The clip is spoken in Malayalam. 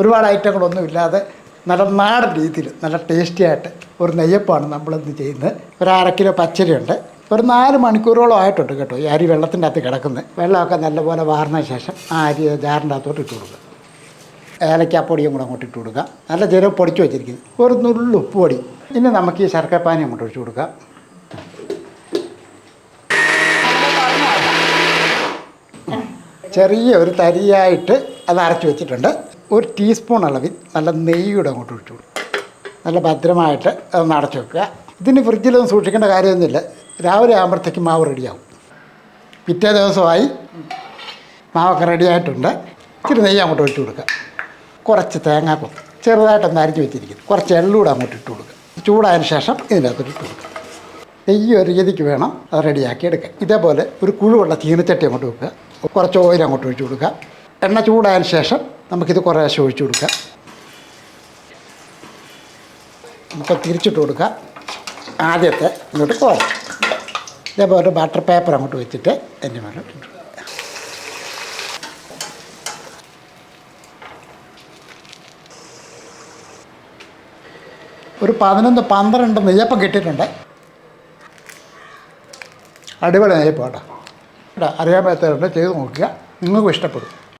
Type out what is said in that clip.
ഒരുപാട് ഐറ്റങ്ങളൊന്നും ഇല്ലാതെ നല്ല നാടൻ രീതിയിൽ നല്ല ടേസ്റ്റി ആയിട്ട് ഒരു നെയ്യപ്പമാണ് നമ്മളിന്ന് ചെയ്യുന്നത്. ഒരു അര കിലോ പച്ചരിയുണ്ട്. ഒരു നാല് മണിക്കൂറോളം ആയിട്ടുണ്ട് കേട്ടോ ഈ അരി വെള്ളത്തിന്റെ അകത്ത് കിടക്കുന്നത്. വെള്ളമൊക്കെ നല്ലപോലെ വാർന്ന ശേഷം ആ അരി ജാറിന്റെ അകത്തോട്ട് ഇട്ട് കൊടുക്കുക. ഏലക്കാപ്പൊടിയും കൂടെ അങ്ങോട്ട് ഇട്ട് കൊടുക്കുക. നല്ല ജീരകം പൊടിച്ച് വെച്ചിരിക്കുന്നത് ഒരു നുള്ളു ഉപ്പ് പൊടി. ഇനി നമുക്ക് ഈ ശർക്കരപ്പാനി അങ്ങോട്ട് ഒഴിച്ചു കൊടുക്കാം ചെറിയ ഒരു തരിയായിട്ട് അത് അരച്ച് വെച്ചിട്ടുണ്ട്. ഒരു ടീസ്പൂൺ അളവിൽ നല്ല നെയ്യൂടെ അങ്ങോട്ട് ഒഴിച്ചു കൊടുക്കും. നല്ല ഭദ്രമായിട്ട് അതൊന്ന് അടച്ചു വെക്കുക. ഇതിന് ഫ്രിഡ്ജിലൊന്നും സൂക്ഷിക്കേണ്ട കാര്യമൊന്നുമില്ല. രാവിലെ ആകുമ്പോഴത്തേക്ക് മാവ് റെഡിയാവും പിറ്റേ ദിവസമായി മാവൊക്കെ റെഡിയായിട്ടുണ്ട് ഇച്ചിരി നെയ്യ് അങ്ങോട്ട് ഒഴിച്ചു കൊടുക്കുക. കുറച്ച് തേങ്ങാക്കൊത്ത് ചെറുതായിട്ടൊന്ന് അരിഞ്ഞു വെച്ചിരിക്കുന്നു. കുറച്ച് എള്ളൂടെ അങ്ങോട്ട് ഇട്ട് കൊടുക്കുക. ചൂടായതിന് ശേഷം ഇതിനകത്തോട്ട് ഇട്ട് കൊടുക്കുക. നെയ്യ് ഒരു രീതിക്ക് വേണം അത് റെഡിയാക്കി എടുക്കുക ഇതേപോലെ ഒരു കുഴുവുള്ള ചീനച്ചട്ടി അങ്ങോട്ട് വെക്കുക. കുറച്ച് ഓയിൽ അങ്ങോട്ട് ഒഴിച്ചു കൊടുക്കുക. എണ്ണ ചൂടായതിന് ശേഷം നമുക്കിത് കുറേശ്ശെ ഒഴിച്ചു കൊടുക്കാം. നമുക്ക് തിരിച്ചിട്ട് കൊടുക്കാം. ആദ്യത്തെ ഇങ്ങോട്ട് കോല ഇതേപോലെ ബട്ടർ പേപ്പർ അങ്ങോട്ട് വെച്ചിട്ട് എന്റെ മേലെ ഇട്ട് ഒരു പതിനൊന്ന് പന്ത്രണ്ട് നെയ്യപ്പം കിട്ടിയിട്ടുണ്ട്. അടിപൊളി നെയ്യപ്പം കേട്ടോ. അറിയാൻ പറ്റാറുണ്ട് ചെയ്ത് നോക്കുക. നിങ്ങൾക്കും ഇഷ്ടപ്പെടും.